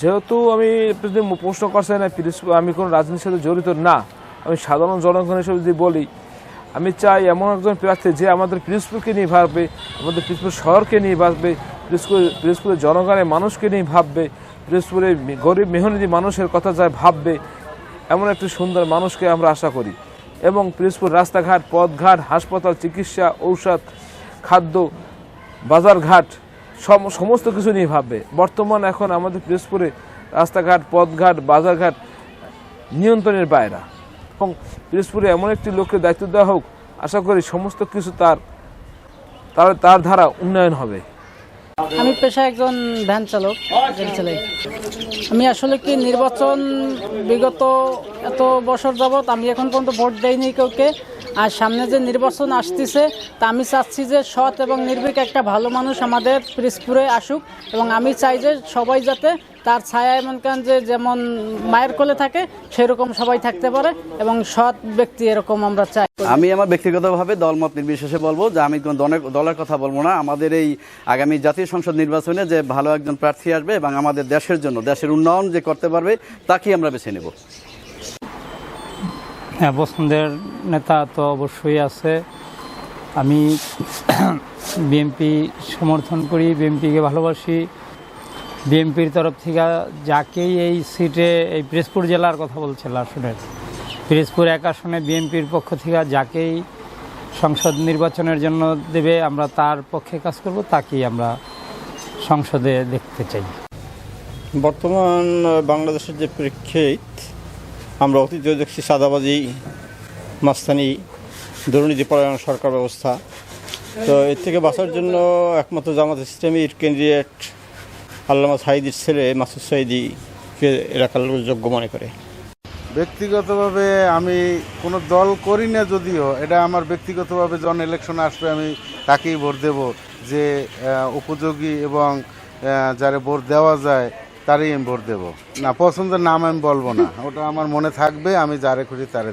যেহেতু আমি প্রশ্ন করছেন আমি কোনো রাজনীতির সাথে জড়িত না, আমি সাধারণ জনগণ হিসেবে যদি বলি, আমি চাই এমন একজন প্রার্থী যে আমাদের পিরিজপুরকে নিয়ে ভাববে, আমাদের পিরিজপুর শহরকে নিয়ে ভাববে, পিরিজপুর পিরিজপুরের জনগণের মানুষকে নিয়ে ভাববে, পিরিজপুরের গরিব মেহনতি মানুষের কথা যায় ভাববে, এমন একটি সুন্দর মানুষকে আমরা আশা করি। এবং পিরিজপুর রাস্তাঘাট, পথঘাট, হাসপাতাল, চিকিৎসা, ঔষধ, খাদ্য, বাজারঘাট সমস্ত কিছু নিয়ে ভাববে। বর্তমান এখন আমাদের পিরোজপুরে রাস্তাঘাট, পথঘাট, বাজারঘাট নিয়ন্ত্রণের বাইরে। এবং পিরোজপুরে এমন একটি লোককে দায়িত্ব দেওয়া হোক, আশা করি সমস্ত কিছু তার তার তার দ্বারা উন্নয়ন হবে। আমি পেশায় একজন ভ্যান চালক আমি আসলে কি নির্বাচন বিগত এত বছর যাবৎ আমি এখন পর্যন্ত ভোট দেইনি কাউকে আর সামনে যে নির্বাচন আসতেছে, তা আমি চাচ্ছি যে সৎ এবং নির্ভীক একটা ভালো মানুষ আমাদের পিরিজপুরে আসুক। এবং আমি চাই যে সবাই যাতে তার ছায়া এমন কেন যে যেমন মায়ের কোলে থাকে, সেরকম সবাই থাকতে পারে এবং সৎ ব্যক্তি এরকম আমরা চাই। আমি আমার ব্যক্তিগতভাবে দলমত নির্বিশেষে বলব যে আমি কোনো দলের দলের কথা বলব না। আমাদের এই আগামী জাতীয় সংসদ নির্বাচনে যে ভালো একজন প্রার্থী আসবে এবং আমাদের দেশের জন্য, দেশের উন্নয়ন যে করতে পারবে, তাকেই আমরা বেছে নেব। হ্যাঁ পছন্দের নেতা তো অবশ্যই আছে। আমি বিএমপি সমর্থন করি বিএমপিকে ভালোবাসি। বিএমপির তরফ থেকে যাকেই এই সিটে, এই পিরোজপুর জেলার কথা বলছে আসনের পিরোজপুর এক আসনে বিএমপির পক্ষ থেকে যাকেই সংসদ নির্বাচনের জন্য দেবে, আমরা তার পক্ষে কাজ করব, তাকেই আমরা সংসদে দেখতে চাই। বর্তমান বাংলাদেশের যে প্রেক্ষিত আমরা অতীতে দেখছি সাদাবাজি, মাস্তানি, দুর্নীতি পরায়ণ সরকার ব্যবস্থা। তো এর থেকে বাঁচার জন্য একমাত্র জামাত ইসলামীর ক্যান্ডিডেট আল্লামা সাইদির ছেলে মাসুদ সাইদিকে এলাকার লোক যোগ্য মনে করে। ব্যক্তিগতভাবে আমি কোনো দল করি না যদিও, এটা আমার ব্যক্তিগতভাবে জন ইলেকশন আসবে আমি তাকেই ভোট দেব যে উপযোগী এবং যারে ভোট দেওয়া যায় তারই ভোট দেবো। না, পছন্দের নাম আমি বলব না। ওটা আমার মনে থাকবে, আমি যারে খুশি তারে দেবো।